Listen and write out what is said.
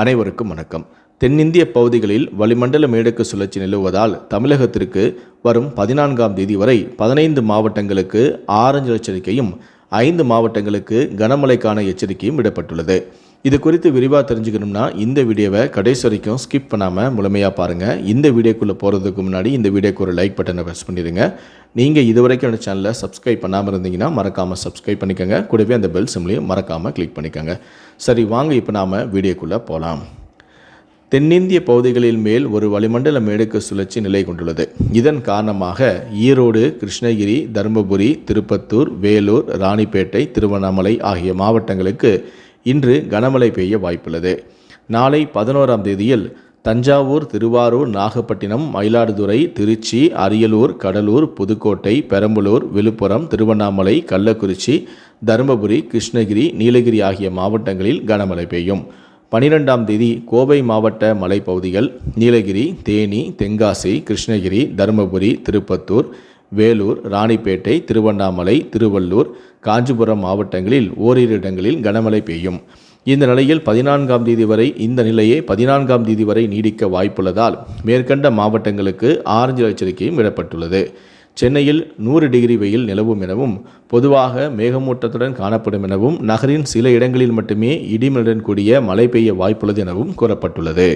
அனைவருக்கும் வணக்கம். தென்னிந்திய பகுதிகளில் வளிமண்டல மேடக்கு சுழற்சி நிலவுவதால் தமிழகத்திற்கு வரும் பதினான்காம் தேதி வரை பதினைந்து மாவட்டங்களுக்கு ஆரஞ்சு எச்சரிக்கையும் ஐந்து மாவட்டங்களுக்கு கனமழைக்கான எச்சரிக்கையும் விடப்பட்டுள்ளது. இது குறித்து விரிவாக தெரிஞ்சுக்கணும்னா இந்த வீடியோவை கடைசி வரைக்கும் ஸ்கிப் பண்ணாமல் முழுமையாக பாருங்கள் இந்த வீடியோக்குள்ளே போகிறதுக்கு முன்னாடி இந்த வீடியோக்கு ஒரு லைக் பட்டனை ப்ரெஸ் பண்ணிடுங்க. நீங்கள் இது வரைக்கும் அந்த சேனலை சப்ஸ்கிரைப் பண்ணாமல் இருந்தீங்கன்னா மறக்காமல் சப்ஸ்கிரைப் பண்ணிக்கோங்க. கூடவே அந்த பெல் சிம்லையும் மறக்காமல் கிளிக் பண்ணிக்கோங்க. சரி வாங்க இப்போ நாம் வீடியோக்குள்ளே போகலாம் தென்னிந்திய பகுதிகளில் மேல் ஒரு வளிமண்டல மேடுக்கு சுழற்சி நிலை கொண்டுள்ளது. இதன் காரணமாக ஈரோடு கிருஷ்ணகிரி தருமபுரி திருப்பத்தூர் வேலூர் ராணிப்பேட்டை திருவண்ணாமலை ஆகிய மாவட்டங்களுக்கு இன்று கனமழை பெய்ய வாய்ப்புள்ளது. நாளை பதினோராம் தேதியில் தஞ்சாவூர் திருவாரூர் நாகப்பட்டினம் மயிலாடுதுறை திருச்சி அரியலூர் கடலூர் புதுக்கோட்டை பெரம்பலூர் விழுப்புரம் திருவண்ணாமலை கள்ளக்குறிச்சி தருமபுரி கிருஷ்ணகிரி நீலகிரி ஆகிய மாவட்டங்களில் கனமழை பெய்யும். பனிரெண்டாம் தேதி கோவை மாவட்ட மலைப்பகுதிகள் நீலகிரி தேனி தென்காசி கிருஷ்ணகிரி தருமபுரி திருப்பத்தூர் வேலூர் ராணிப்பேட்டை திருவண்ணாமலை திருவள்ளூர் காஞ்சிபுரம் மாவட்டங்களில் ஓரிரு இடங்களில் கனமழை பெய்யும். இந்த நிலையில் பதினான்காம் தேதி வரை இந்த நிலையே பதினான்காம் தேதி வரை நீடிக்க வாய்ப்புள்ளதால் மேற்கண்ட மாவட்டங்களுக்கு ஆரஞ்சு எச்சரிக்கையும் விடப்பட்டுள்ளது. சென்னையில் நூறு டிகிரி வெயில் நிலவும் எனவும் பொதுவாக மேகமூட்டத்துடன் காணப்படும் எனவும் நகரின் சில இடங்களில் மட்டுமே இடிமலுடன் கூடிய மழை பெய்ய வாய்ப்புள்ளது எனவும் கூறப்பட்டுள்ளது.